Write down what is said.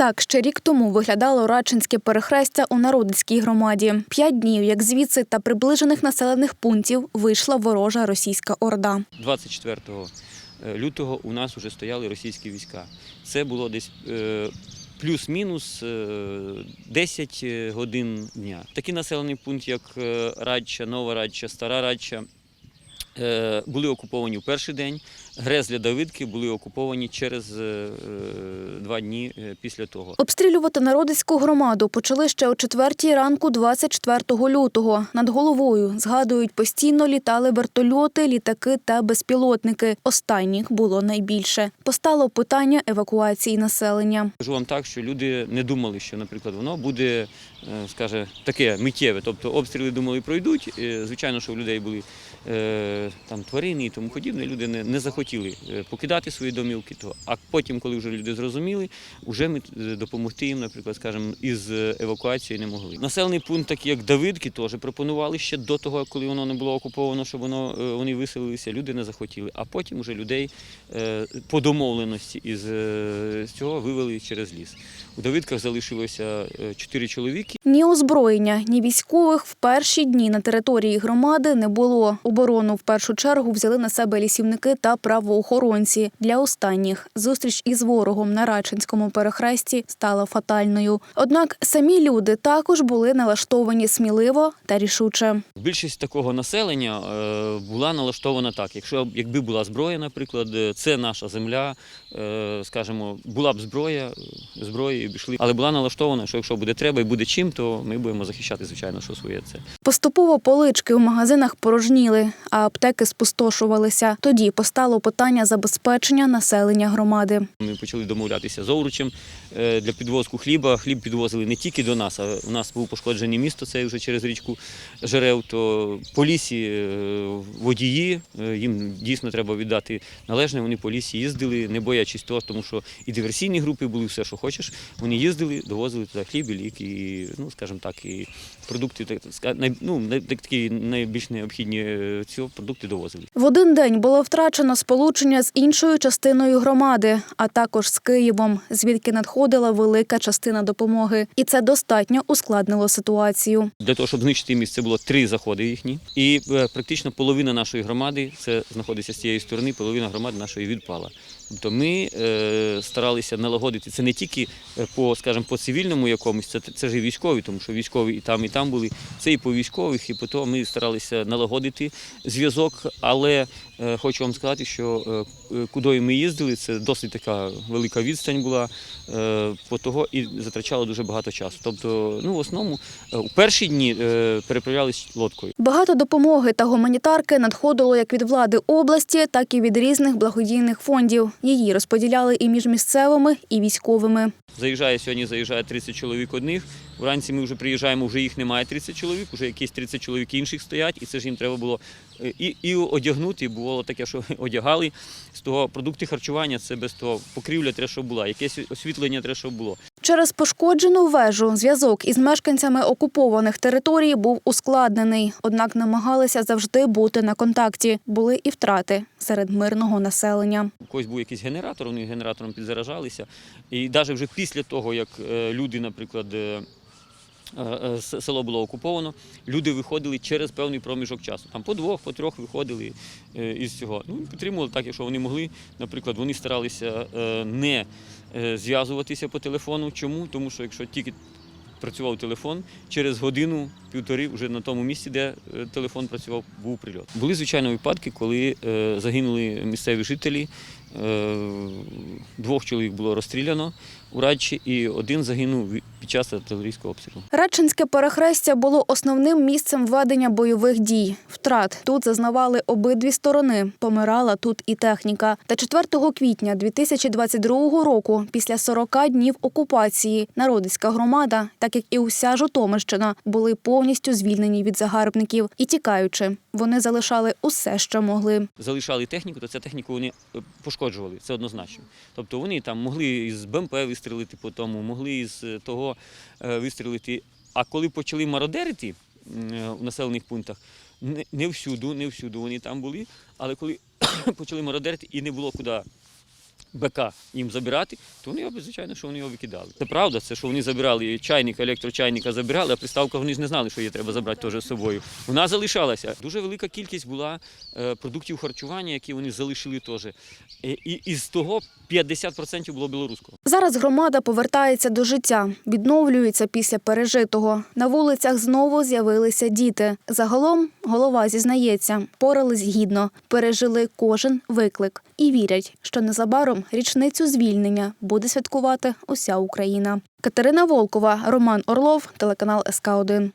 Так ще рік тому виглядало Радчинське перехрестя у Народицькій громаді. П'ять днів, як звідси та приближених населених пунктів вийшла ворожа російська орда. 24 лютого у нас вже стояли російські війська. Це було десь е, плюс-мінус е, 10 годин дня. Такий населений пункт, як е, Радча, Нова Радча, Стара Радча, е, були окуповані в перший день. Грезля Давидки були окуповані через е, е, два дні е, після того. Обстрілювати Народицьку громаду почали ще о четвертій ранку 24 лютого. Над головою, згадують, постійно літали вертольоти, літаки та безпілотники. Останніх було найбільше. Постало питання евакуації населення. Скажу вам так, що люди не думали, що, наприклад, воно буде, скаже, таке миттєве. Тобто обстріли думали пройдуть. Звичайно, що у людей були там тварини і тому подібне. Люди не, не захотіли е, покидати свої домівки. То а потім, коли вже люди зрозуміли, вже ми е, допомогти їм, наприклад, скажімо, із е, евакуацією не могли. Населений пункт, такий як Давидки, теж пропонували ще до того, коли воно не було окуповано, щоб воно е, вони виселилися. Люди не захотіли. А потім вже людей по домовленості із цього вивели через ліс. У Давидках залишилося чотири чоловіки. Ні озброєння, ні військових в перші дні на території громади не було. Оборону в першу чергу взяли на себе лісівники та правоохоронці. Для останніх зустріч із ворогом на Рачинському перехресті стала фатальною. Однак самі люди також були налаштовані сміливо та рішуче. Більшість такого населення е, була налаштована так. Якщо якби була зброя, наприклад, е, це наша земля, е, скажімо, була б зброя, зброї б йшли, але була налаштована, що якщо буде треба і буде чим, то ми будемо захищати, звичайно, що своє це. Поступово полички у магазинах порожніли, а аптеки спустошувалися. Тоді постало питання забезпечення населення громади. Ми почали домовлятися з Овручем е, для підвозку хліба. Хліб підвозили не тільки до нас, а у нас був пошкоджений місто, це вже через річку Жерев, то по лісі е, водії, е, їм дійсно треба віддати належне, вони по лісі їздили, не боячись того, тому що і диверсійні групи були, все, що хочеш. Вони їздили, довозили туди хліб, і ліки, і, ну, скажімо так, і продукти, так, ну, такі найбільш необхідні ці продукти довозили. В один день було втрачено сполучення з іншою частиною громади, а також з Києвом, звідки надходила велика частина допомоги. І це достатньо ускладнило ситуацію. Для того, щоб знищити місце, було три заходи їхні. І е, практично половина нашої громади, це знаходиться з цієї сторони, половина громади нашої відпала. Тобто ми е, старалися налагодити це не тільки е, по, скажімо, по цивільному якомусь, це, це ж і військові, тому що військові і там, і там були. Це і по військових, і по тому ми старалися налагодити зв'язок. Але е, хочу вам сказати, що е, куди ми їздили, це досить така велика відстань була е, по того і затрачало дуже багато часу. Тобто, ну в основному е, у перші дні е, переправлялись лодкою. Багато допомоги та гуманітарки надходило як від влади області, так і від різних благодійних фондів. Її розподіляли і між місцевими, і військовими. Заїжджає сьогодні, заїжджає 30 чоловік одних. Вранці ми вже приїжджаємо, вже їх немає 30 чоловік, вже якісь 30 чоловік інших стоять, і це ж їм треба було е, і, і одягнути. Було таке, що одягали з того продукти харчування, це без того покрівля треба, щоб була, якесь освітлення треба, щоб було. Через пошкоджену вежу зв'язок із мешканцями окупованих територій був ускладнений, однак намагалися завжди бути на контакті. Були і втрати серед мирного населення. У когось був якийсь генератор, вони генератором підзаражалися. І навіть вже після того, як е, люди, наприклад, е, село було окуповано, люди виходили через певний проміжок часу. Там по двох, по трьох виходили е, із цього. Ну, підтримували так, якщо вони могли. Наприклад, вони старалися е, не е, зв'язуватися по телефону. Чому? Тому що якщо тільки працював телефон, через годину-півтори вже на тому місці, де е, телефон працював, був прильот. Були, звичайно, випадки, коли е, загинули місцеві жителі. Е, Двох чоловік було розстріляно у Радчі, і один загинув під час артилерійського обстрілу. Радчинське перехрестя було основним місцем ведення бойових дій. Втрат тут зазнавали обидві сторони. Помирала тут і техніка. Та 4 квітня 2022 року, після 40 днів окупації, народицька громада, так як і уся Житомирщина, були повністю звільнені від загарбників і тікаючи, вони залишали усе, що могли. залишали техніку, то цю техніку вони е, пошкоджували, це однозначно. Тобто вони там могли із БМП вистрілити по тому, могли із е, того вистрілити. А коли почали мародерити е, населених пунктах, не, всюду, не всюду вони там були, але коли почали мародерити і не було куди БК їм забирати, то вони звичайно, що вони його викидали. Це правда, це що вони забирали чайник, електрочайника забирали, а приставка вони ж не знали, що її треба забрати теж з собою. Вона залишалася. Дуже велика кількість була е, продуктів харчування, які вони залишили теж. Е, І із того 50% було білоруського. Зараз громада повертається до життя, відновлюється після пережитого. На вулицях знову з'явилися діти. Загалом голова зізнається, порались гідно, пережили кожен виклик і вірять, що незабаром річницю звільнення буде святкувати уся Україна. Катерина Волкова, Роман Орлов, телеканал СК 1